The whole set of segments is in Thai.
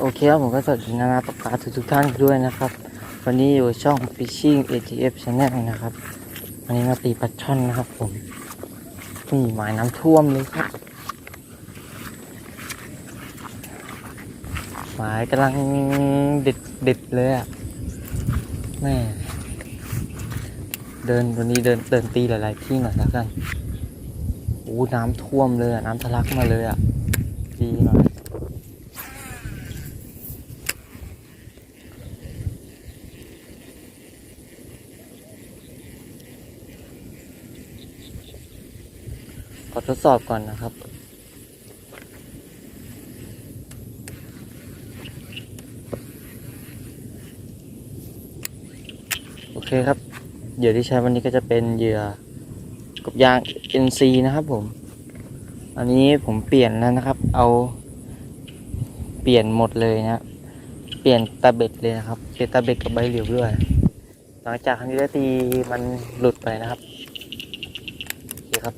โอเคครับผมก็สวัสดีนานาประกาศทุกท่านด้วยนะครับ วันนี้อยู่ช่อง Fishing ATF Channel นะครับ วันนี้มาตีปลาช่อนนะครับผมนี่หมายน้ำท่วมเลยครับหมายกำลังเด็ดเด็ดเลยอะแม่เดินวันนี้เดินเดินตีหลาย ๆ ที่หน่อยแล้วกันโอ้น้ำท่วมเลยอะน้ำทะลักมาเลยอะดีหน่อย ข อทดสอบก่อนนะครับ โอเคครับเหยื่อที่ใช้วันนี้ก็จะเป็นเหยื่อกบยาง NC นะครับผม อันนี้ผมเปลี่ยนแล้วนะครับ เอาเปลี่ยนหมดเลยนะ เปลี่ยนตาเบ็ดเลยนะครับ เปลี่ยนตาเบ็ดกับใบเหลียวด้วย หลังจากครั้งที่ได้ตีมันหลุดไปนะครับ โอเคครับ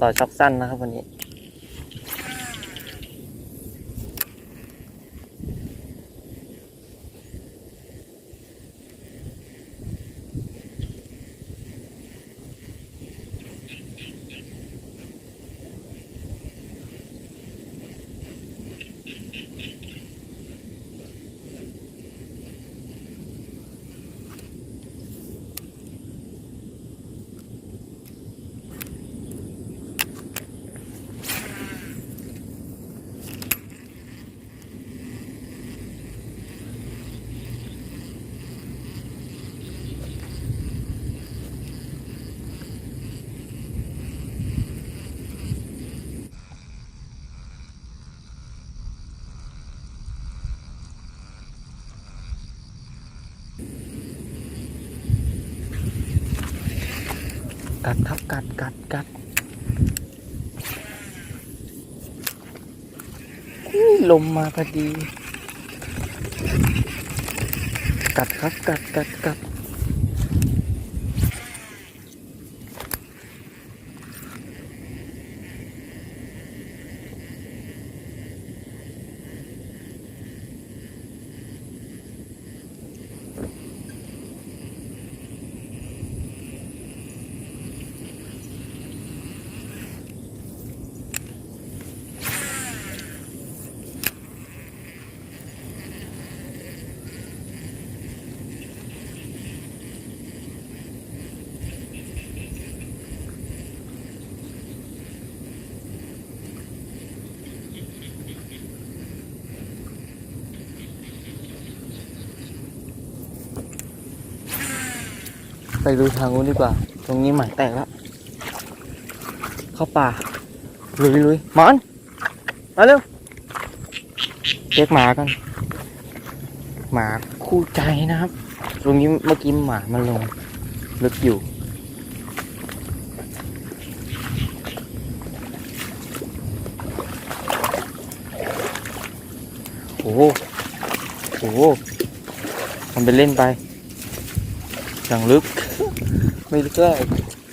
ต่อช็อกสั้นนะครับวันนี้ กัดครับกัดกัดกัดลมมาพอดี กัดครับกัดกัดกัด ไปดูทางนู้นดีกว่า ตรงนี้หมายแตกแล้ว เข้าป่า ลุยลุยหมอนมาเร็วเรียกหมากัน หมาคู่ใจนะครับ ตรงนี้เมื่อกี้หมามันลง ลึกอยู่ โอ้โหโอ้โหทำเป็นเล่นไปอย่างลึก ไม่ลึกก็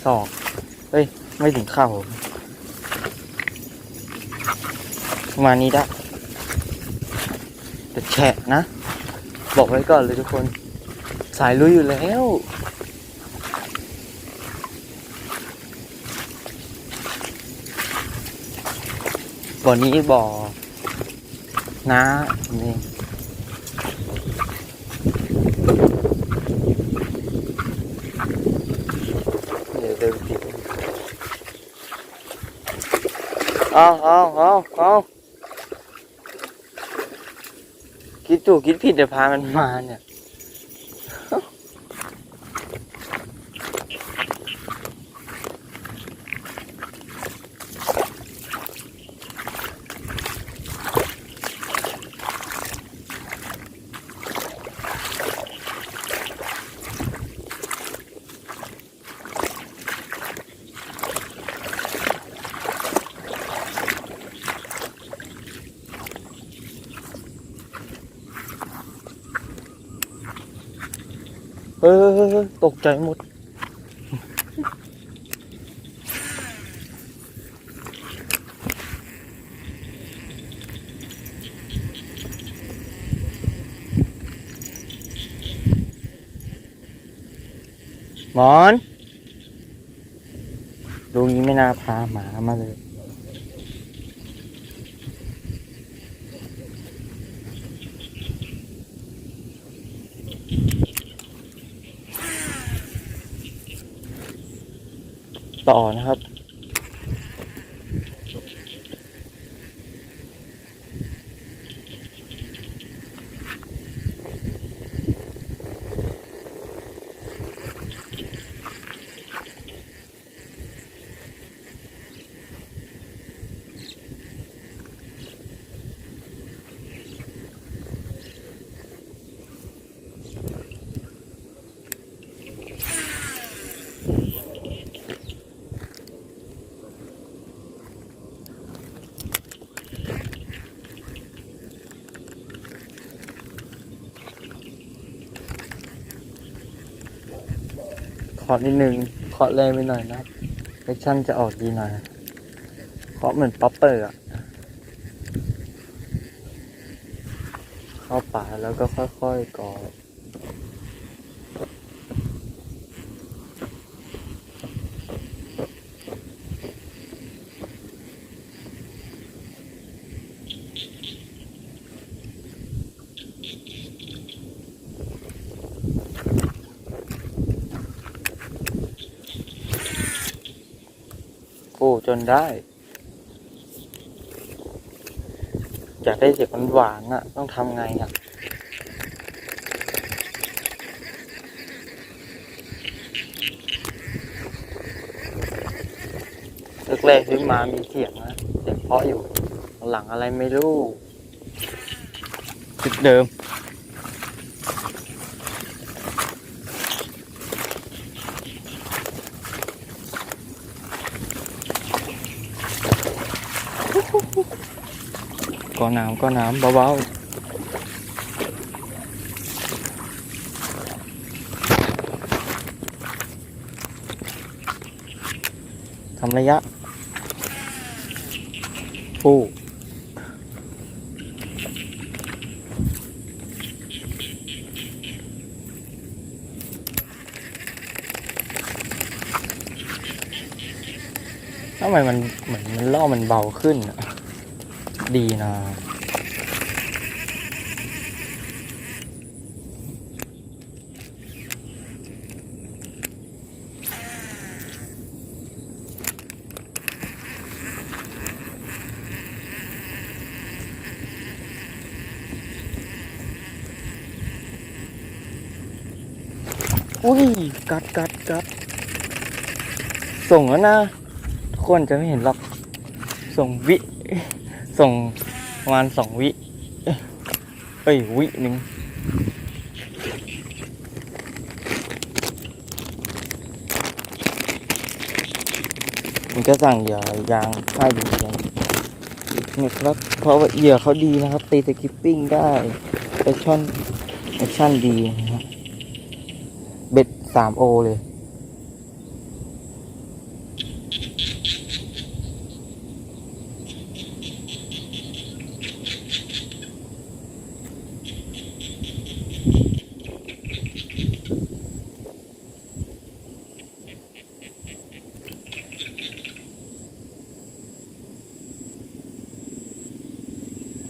ศอกเฮ้ย ไม่ถึงเข่าประมาณนี้ได้แต่แฉะนะ บอกไว้ก่อนเลยทุกคน สายลุยอยู่แล้วบ่อนี้บ่อน้านี่เดี๋ยวเดินผิด เอาเอาเอาเอาคิดถูกคิดผิดเดี๋ยวพามันมาเนี่ย อตกใจหมด หมอน ดูนี้ไม่น่าพาหมามาเลย ต่อนะครับ ขอนิดนึงเคาะแรงไปหน่อยนะครับแอคชั่นจะออกดีหน่อยเคาะเหมือนป๊อปเปอร์อะเข้าป่าแล้วก็ค่อยๆกอด จนได้ อยากได้เสียงหวานอะ ต้องทำไงอะแรกๆซื้อมามีเสียงนะเสียงเพราะอยู่ หลังอะไรไม่รู้จุดเดิม ก็น้ำก็น้ำเบาๆทำระยะฟูทำไมมันเหมือนมันล่อมันเบาขึ้นอะ ดีนะอุ้ย กัดกัดกัด ส่งแล้วนะทุกคนจะไม่เห็นหรอก ส่งวิ ส่งประมาณสองวิ เอ้ย วิหนึ่งมันก็สั่งเหยื่อยางค่ายดีเหมือนกันนี่ครับ เพราะว่าเหยื่อเขาดีนะครับ ตีสกิปปิ้งได้แอคชั่นแอคชั่นดีนะครับเบ็ดสามโอเลย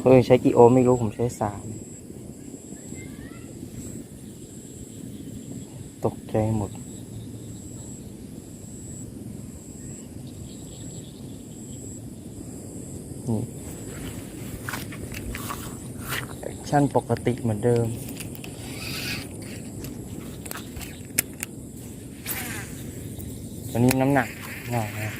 เฮ้ยใช้กี่โอห์มไม่รู้ผมใช้สามตกใจหมดนี่แอคชั่นปกติเหมือนเดิมตัวนี้น้ำหนักหน่อยนะ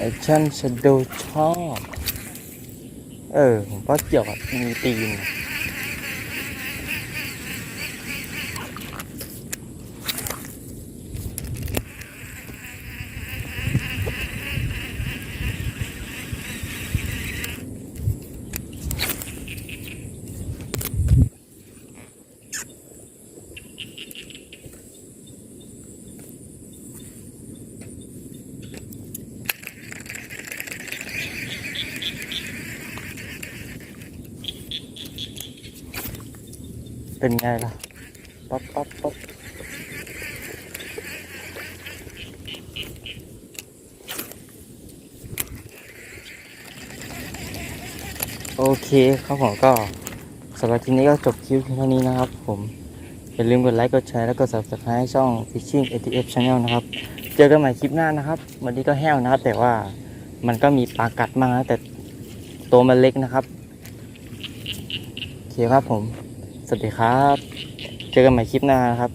แอคชั่นชโดชอบ เออ ผมก็เกี่ยวกับมีตีน เป็นไงล่ะ ปั๊บปั๊บปั๊บโอเคครับผมก็สำหรับคลิปนี้ก็จบคลิปเพียงเท่านี้นะครับผมอย่าลืมกดไลค์กดแชร์แล้วก็ subscribe ให้ช่อง Fishing ATF Channel นะครับ เจอกันใหม่คลิปหน้านะครับ วันนี้ก็แห้วนะครับ แต่ว่ามันก็มีปลากัดมากนะแต่ตัวมันเล็กนะครับโอเคครับผม สวัสดีครับ เจอกันใหม่คลิปหน้านะครับ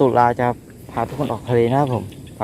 ตุลาจะพาทุกคนออกทะเลนะครับผมไป